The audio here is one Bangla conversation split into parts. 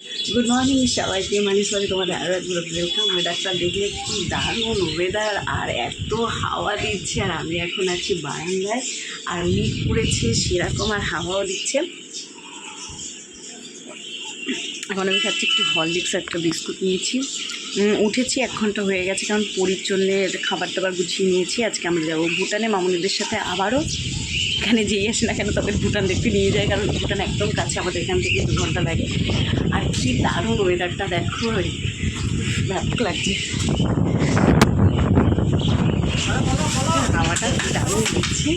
গুড মর্নিং সবাইকে মানে সরি তোমাদের আরও একবার ওয়েলকাম ওয়েদারটা দেখলে কি দারুণ ওয়েদার আর এত হাওয়া দিচ্ছে, আর আমি এখন আছি বারান্দায়, আর মিট পড়েছে সেরকম আর হাওয়াও দিচ্ছে। এখন আমি খাচ্ছি একটু হরলিক্স, একটা বিস্কুট নিয়েছি। উঠেছি, এক ঘণ্টা হয়ে গেছে, কারণ পরির জন্যে খাবার দাবার গুছিয়ে নিয়েছি। আজকে আমরা যাব ভুটানে, মামুনিদের সাথে আবারও। এখানে যেই আসে না কেন তাদের ভুটান দেখতে নিয়ে যায়, কারণ ভুটান একদম কাছে আমাদের এখান থেকে দু ঘণ্টা লাগে। আর কি দারুণ ওয়েদারটা দেখো ব্যাপক লাগছে। হাওয়াটা দারুণ দিচ্ছে,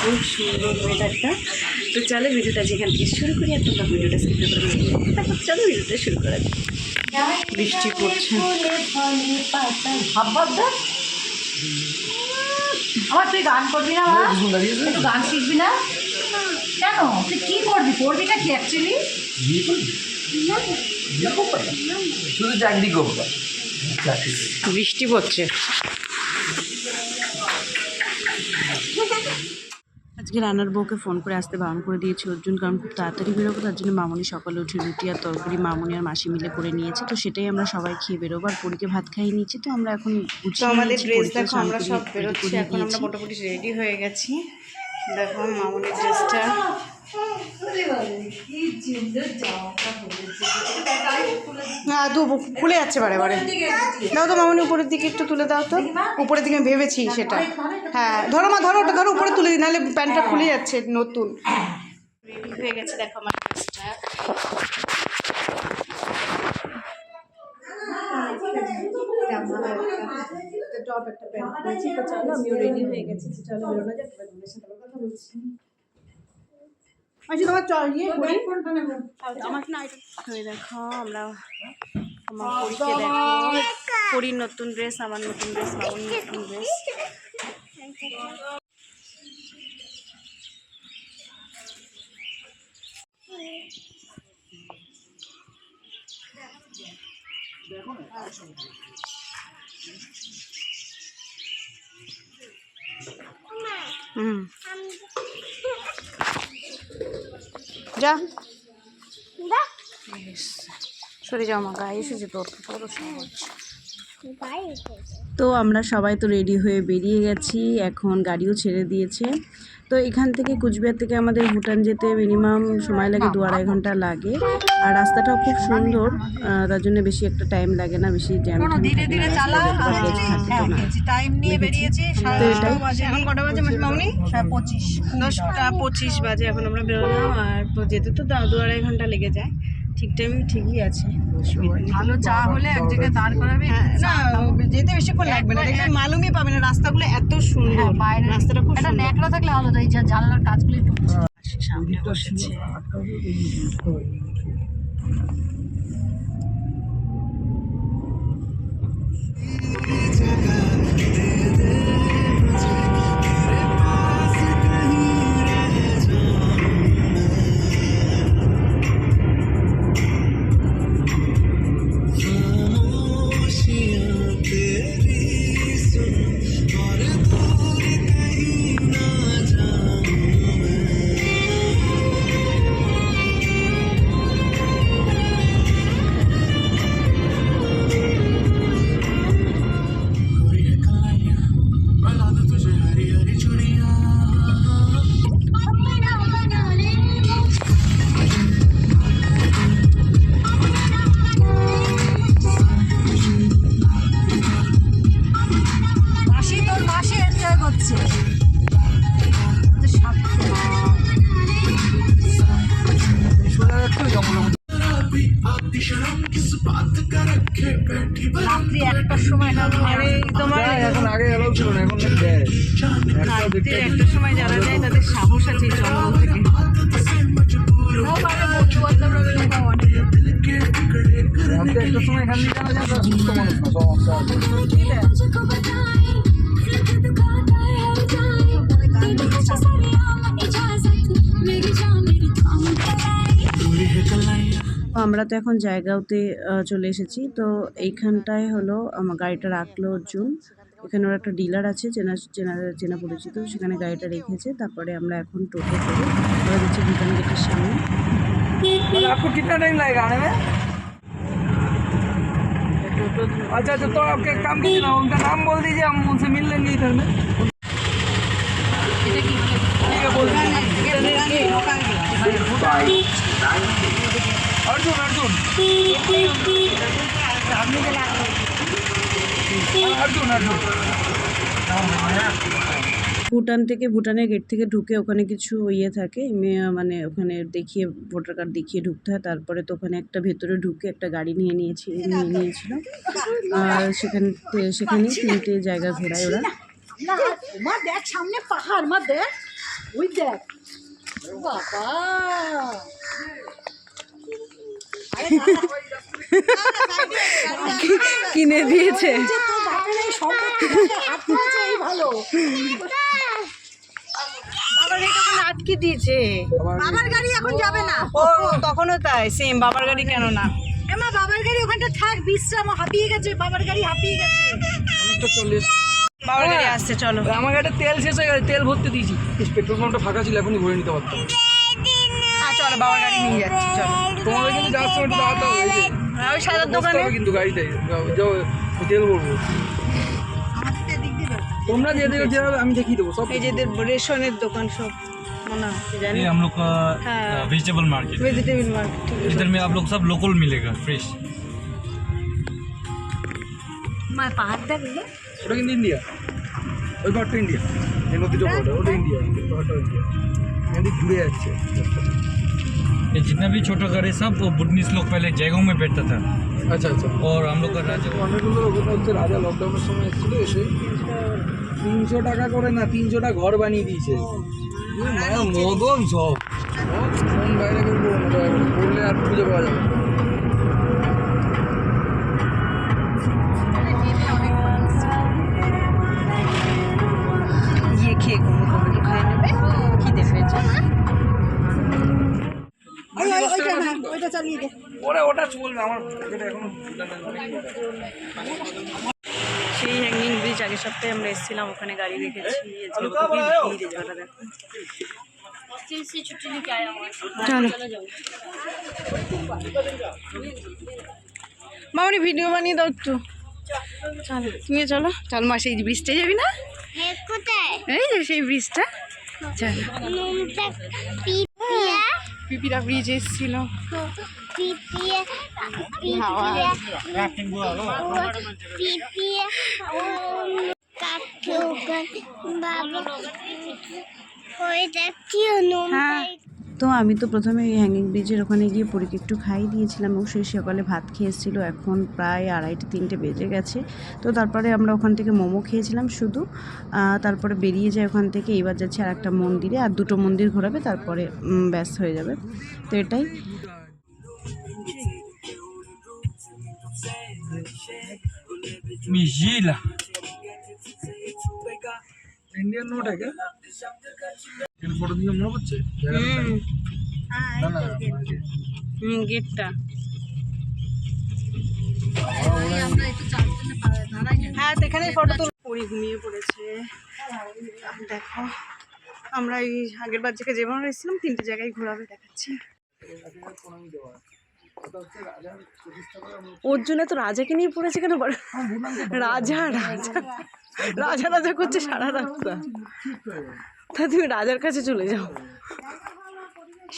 খুব সুন্দর ওয়েদারটা তো চলো ভিডিওটা যেখান থেকে শুরু করি, আর তোমরা ভিডিওটা স্কিপ করে চলো ভিডিওটা শুরু করা বৃষ্টি পড়ছে। দে। আমার তুই গান করবি না মা? একটু গান শিখবি না? কেন? তুই কি করবি? করবি না কি অ্যাকচুয়ালি শুধু চাকরি করব। বৃষ্টি পড়ছে। আজকে রান্নার বউকে ফোন করে আসতে বারণ করে দিয়েছি অর্জুন কারণ খুব তাড়াতাড়ি বেরোবো তার জন্য মামনি সকালে উঠে রুটি আর তরকারি মামনি আর মাসি মিলে করে নিয়েছে। তো সেটাই আমরা সবাই খেয়ে বেরোবো আর পরীকে ভাত খাইয়ে নিয়েছি তো আমরা এখন আমাদের ড্রেস দেখো আমরা সব বেরোচ্ছি এখন আমরা মোটামুটি রেডি হয়ে গেছি। দেখো মামুনির ড্রেসটা। হ্যাঁ খুলে যাচ্ছে বারে বারে। দাও তো মামুনি উপরের দিকে একটু তুলে দাও তো। উপরের দিকে আমি ভেবেছি সেটা। হ্যাঁ ধরো মা ধরো ওটা ধরো উপরে তুলে দিই নাহলে প্যান্টটা খুলে যাচ্ছে নতুন। রেডি হয়ে গেছে দেখো আমার ড্রেসটা। টপ একটা প্যান্ট পরেছি তো চলো আমিও রেডি হয়ে গেছি চলো বেরোনো যাক এবার তোমাদের সাথে কথা বলছি। আচ্ছা তোমার চল ইয়ে করি আমার না তো দেখো আমরা আমার পরীকে দেখো পরীর নতুন ড্রেস আমার নতুন ড্রেস নতুন ড্রেস যা। তো আমরা সবাই তো রেডি হয়ে বেরিয়ে গেছি এখন গাড়িও ছেড়ে দিয়েছে। তো এখান থেকে কুচবিহার থেকে আমাদের ভুটান যেতে মিনিমাম সময় লাগে দু আড়াই ঘণ্টা লাগে। আর রাস্তাটাও খুব সুন্দর তার জন্য বেশি একটা টাইম লাগে না বেশি জ্যাম ধীরে ধীরে চালা থাকে টাইম নিয়ে বেরিয়েছি। তো এটাই। এখন কটা বাজে মামনি? হ্যাঁ পঁচিশ। দশটা পঁচিশ বাজে এখন আমরা বেরোলাম আর তো যেতে তো দু আড়াই ঘণ্টা লেগে যায়। ঠিক টাইম ঠিকই আছে। ভালো চা হলে এক জায়গায় দাঁড় করাবে হ্যাঁ, না যেতে বেশিক্ষণ লাগবে না দেখলে মালুমই পাবে না রাস্তাগুলো এত সুন্দর হ্যাঁ, বাইরে রাস্তাটা খুব একটা সুন্দর। ন্যাকড়া থাকলে ভালো এই যে জানলার কাজগুলো একটু সামনে বসেছে। সময় না আরে তোমার এখন আগে এলাও ছিল না এখন দেয়। একটা সময় যারা যায় তাদের সাহস আছে জঙ্গল থেকে। একটা সময় এখান থেকে জানা যায় সুস্থ মানুষ না সমস্যা আমরা তো এখন জায়গাতে আহ, চলে এসেছি তো এইখানটায় হলো আমার গাড়িটা রাখলো অর্জুন এখানে ওর একটা ডিলার আছে চেনা চেনা চেনা পরিচিত সেখানে গাড়িটা রেখেছে তারপরে আমরা এখন টোটো করে আমরা যাচ্ছি ভুটান গেটের সামনে आपको कितना टाइम लगेगा आने में अच्छा अच्छा तो आपके काम कीजिए ना उनका नाम बोल दीजिए हम उनसे मिल लेंगे इधर में এটা কি ठीक है बोल दीजिए ভুটান থেকে ভুটানের গেট থেকে ঢুকে ওখানে কিছু ইয়ে থাকে মানে ওখানে দেখিয়ে ভোটার কার্ড দেখিয়ে ঢুকতে হয়। তারপরে তো ওখানে একটা ভেতরে ঢুকে একটা গাড়ি নিয়ে নিয়েছি নিয়ে নিয়েছিল। আর সেখান সেখানে তিনটে জায়গা ঘোরায় ওরা। দেখ সামনে পাহাড় মা দেখ। ওই দেখ। বাবা। গাড়ি তখন আটকে দিয়েছে। বাবার গাড়ি এখন যাবে না ও তখনও তাই সেম বাবার গাড়ি কেন না? এমা বাবার গাড়ি ওখানটা থাক বিশ্রাম হাঁপিয়ে গেছে বাবার গাড়ি হাঁপিয়ে গেছে। বাবার গাড়ি আসছে চলো। আমার গাড়িতে তেল শেষ হয়ে গেছে তেল ভরতে দিয়েছি। পেট্রোল পাম্পটা ফাঁকা ছিল এখনই ভরে নিতে পারতাম। চলো বাবার গাড়ি নিয়ে যাচ্ছি চলো তোমাদের কিন্তু যাওয়ার সময় একটু দাঁড়াতে হবে এই যে আর ওই সাদার বসতে দোকানে হবে কিন্তু গাড়িতে যাও যাও, তেল ভরবো তোমরা যে দিকে যেভাবে আমি দেখিয়ে দেবো সব এই যে এদের রেশনের দোকান সব মনে হয় জানি ये हम लोग का हाँ। वेजिटेबल मार्केट ভেজিটেবল মার্কেট ঠিক আছে इधर में आप लोग सब लोकल मिलेगा फ्रेश মা পাহাড় দেখ এগুলো। ওটা কিন্তু ইন্ডিয়া ওই পাহাড়টা ইন্ডিয়া এই নদী চক্রটা ওটা ইন্ডিয়া এই পাহাড়টা ইন্ডিয়া এদিক ঘুরে যাচ্ছে ये जितना भी छोटा घर है सब वो बुटनीस लोग पहले जयगांव में बैठता था আচ্ছা আচ্ছা और हम लोग का राजा অনেকগুলো ওখানে হচ্ছে রাজা লকডাউনের সময় এসেছিল এসে তিনশো টাকা করে না তিনশোটা ঘর বানিয়ে দিয়েছে এ মায়া মদন সব সব ফোন বাইরে করবো করলে আর খুঁজে পাওয়া যাবে না। গিয়ে খেয়ে ঘুমো ঘুমো একটু খেয়ে নেবে খিদে পেয়েছে ওরা ওটা চলবে আমার সেই হ্যাঙ্গিং ব্রিজ আগের সপ্তাহে আমরা এসেছিলাম ওখানে গাড়ি রেখেছি এই মামনি ভিডিও বানিয়ে দাও একটু। চলো তুমি চলো। চল মা সেই ব্রিজটাই যাবি না? এই যে সেই ব্রিজটা চলো। পিপিরা ব্রিজ এসেছিল। হ্যাঁ। তো আমি তো প্রথমে এই হ্যাঙ্গিং ব্রিজের ওখানে গিয়ে পরীকে একটু খাই দিয়েছিলাম ও সেই সকালে ভাত খেয়ে এসেছিল এখন প্রায় আড়াইটে তিনটে বেজে গেছে তো তারপরে আমরা ওখান থেকে মোমো খেয়েছিলাম শুধু আহ, তারপরে বেরিয়ে যায় ওখান থেকে এবার যাচ্ছে আর একটা মন্দিরে আর দুটো মন্দির ঘোরাবে তারপরে উম, ব্যাস হয়ে যাবে তো এটাই मिजिला ইন্ডিয়ান নোট আছে এর ফটো দিয়ে মনে পড়ছে? না না হুম গেটটা হ্যাঁ তো এখানে ফটো তো পরি ঘুমিয়ে পড়েছে। দেখো আমরা এই আগের বার থেকে যেমন এসেছিলাম তিনটে জায়গায় ঘোরাবে দেখাচ্ছি। ওর জন্য তো রাজাকে নিয়ে পড়েছে কেন বলো? রাজা রাজা। রাজা রাজা করছে সারা রাস্তা। তা তুমি রাজার কাছে চলে যাও।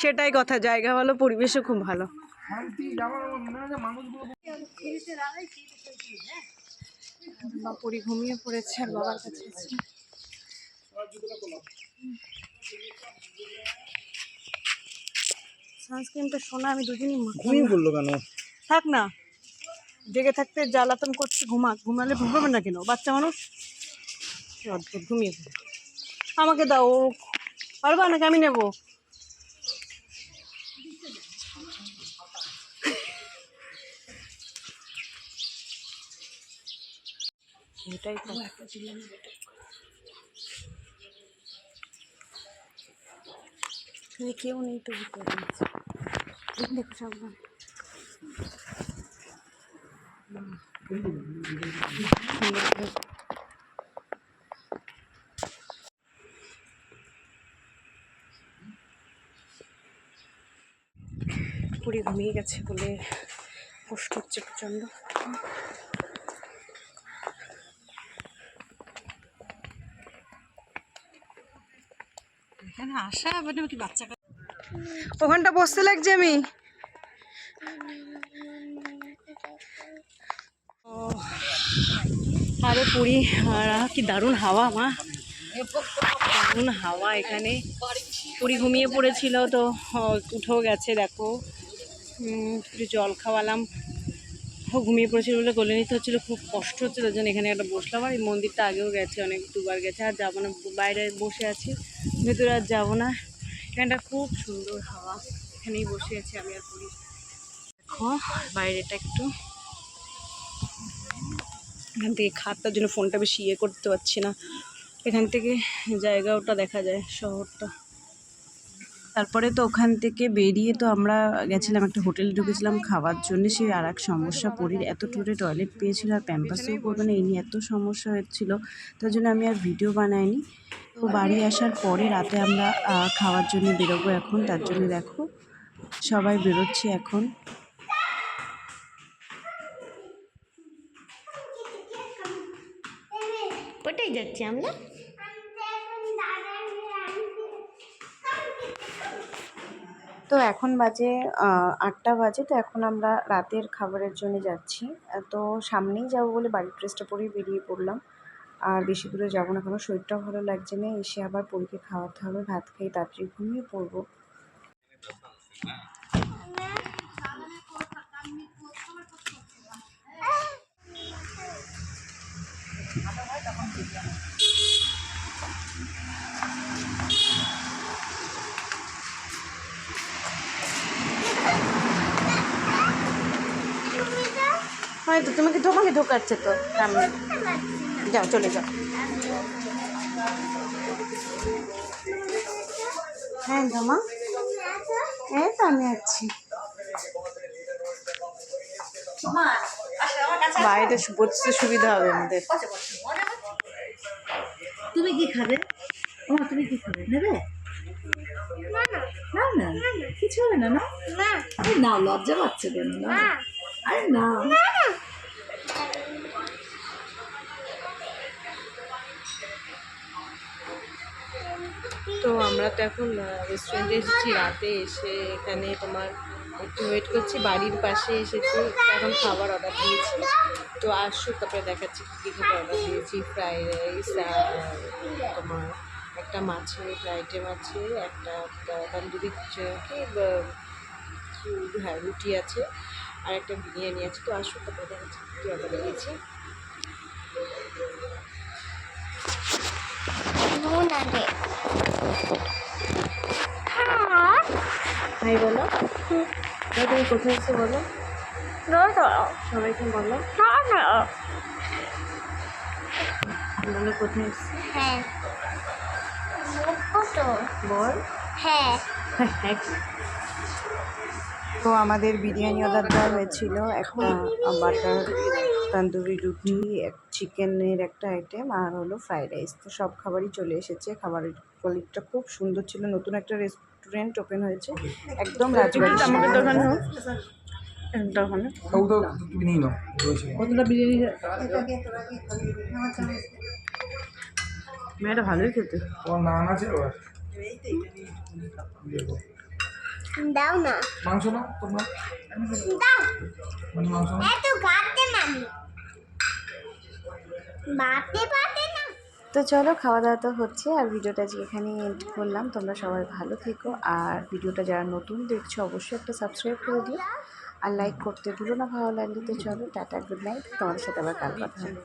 সেটাই কথা জায়গা ভালো পরিবেশও খুব ভালো। বাপুরি ঘুমিয়ে পড়েছে আর বাবার কাছে সানস্ক্রিনটা শোনা আমি দুদিনই ঘুমিয়ে পড়ল কেন? থাক না। জেগে থাকতে জ্বালাতন করছে ঘুমাক। ঘুমালে ঘুমাবে না কেন? বাচ্চা মানুষ? অদ্ভুত ঘুমিয়ে পড়ে আমাকে দাও পারবা নাকি? আমি নেব। এটাই কেউ নেই তো সাবধান পুরোপুরি ঘুমিয়ে গেছে বলে কষ্ট হচ্ছে প্রচণ্ড। আসা মানে কি বাচ্চা ওখানটা বসতে লাগছে আমি। আরে পুরী কি দারুণ হাওয়া মা। দারুণ হাওয়া এখানে। পুরী ঘুমিয়ে পড়েছিল তো উঠেও গেছে দেখো। একটু জল খাওয়ালাম। ঘুমিয়ে পড়েছিল বলে গলে নিতে হচ্ছিল, খুব কষ্ট হচ্ছে তার জন্য এখানে একটা বসলাম। আর এই মন্দিরটা আগেও গেছে, অনেক দুবার গেছে, আর যাব না, বাইরে বসে আছি, ভেতরে আর যাব না। এখানটা খুব সুন্দর হাওয়া, এখানেই বসে আছি আমি আর পুরী দেখো, বাইরেটা একটু। এখান থেকে খাতটার জন্য ফোনটা বেশি ইয়ে করতে পারছি না। এখান থেকে জায়গাটা দেখা যায়, শহরটা। তারপরে তো ওখান থেকে বেরিয়ে তো আমরা গেছিলাম একটা হোটেলে ঢুকেছিলাম খাওয়ার জন্য। সেই আর এক সমস্যা, পরির এত টুরে টয়লেট পেয়েছিল আর প্যাম্পাসেও করবে না, এই নিয়ে এত সমস্যা হচ্ছিল। তার জন্য আমি আর ভিডিও বানাইনি। তো বাড়ি আসার পরে রাতে আমরা খাওয়ার জন্য বেরোবো এখন। তার জন্য দেখো, সবাই বেরোচ্ছে এখন। যাচ্ছি আমরা? তো এখন বাজে আটটা বাজে, তো এখন আমরা রাতের খাবারের জন্য যাচ্ছি। তো সামনেই যাব বলে বাড়ির ড্রেসটা পরেই বেরিয়ে পড়লাম। আর বেশি দূরে যাব না, কারণ শরীরটাও ভালো লাগছে না। এসে আবার পরীকে খাওয়াতে হবে, ভাত খেয়ে তাড়াতাড়ি ঘুমিয়ে পড়ব। হয়তো তোমাকে তোমাকে ঢোকাচ্ছে তো সামনে যাও চলে যাও। হ্যাঁ জামা এই তো আমি আছি। বাইরে বসতে সুবিধা হবে আমাদের। তুমি কি খাবে? ও তুমি কি খাবে? নেবে? না না। কিছু হবে না না? না। লজ্জা পাচ্ছে কেন না? না। আরে না। তো আমরা তো এখন রেস্টুরেন্টে এসেছি, রাতে এসে এখানে তোমার একটু ওয়েট করছি, বাড়ির পাশে এসেছি, এখন খাবার অর্ডার দিয়েছি। তো আসুক তারপরে দেখাচ্ছি কী কী খাবার অর্ডার দিয়েছি। ফ্রাইড রাইস তোমার একটা মাছের আইটেম আছে, একটা তন্দুরি কি হ্যাঁ রুটি আছে আর একটা বিরিয়ানি আছে। তো আসুক তারপরে দেখাচ্ছি কী অর্ডার দিয়েছি। বলো। তুমি কোথায় এসে বলো? সবাইকে বলো। বলো কোথায় এসছে? হ্যাঁ। বল। হ্যাঁ। তো আমাদের বিরিয়ানি অর্ডার দেওয়া হয়েছিল একটা বাটার তন্দুরি রুটি চিকেনের একটা আইটেম আর হলো ফ্রাইড রাইস তো সব খাবারই চলে এসেছে খাবারের কোয়ালিটিটা খুব সুন্দর ছিল। নতুন একটা রেস্টুরেন্ট ওপেন হয়েছে। একদম রাজবাড়ি মেয়েটা ভালোই খেতে। দাও না। মাংস না তোমরা দাও। মানে মাংস না এত গাতে মামি। বাতে বাতে না। তো চলো খাওয়া দাওয়া তো হচ্ছে, আর ভিডিওটা আজকে এখানে এন্ড করলাম। তোমরা সবাই ভালো থেকো, আর ভিডিওটা যারা নতুন দেখছ, অবশ্যই একটা সাবস্ক্রাইব করে দিও। আর লাইক করতে ভুলো না ভালো লাগলে তো চলো, টাটা গুড নাইট তোমার সাথে আবার কাল কথা হবে।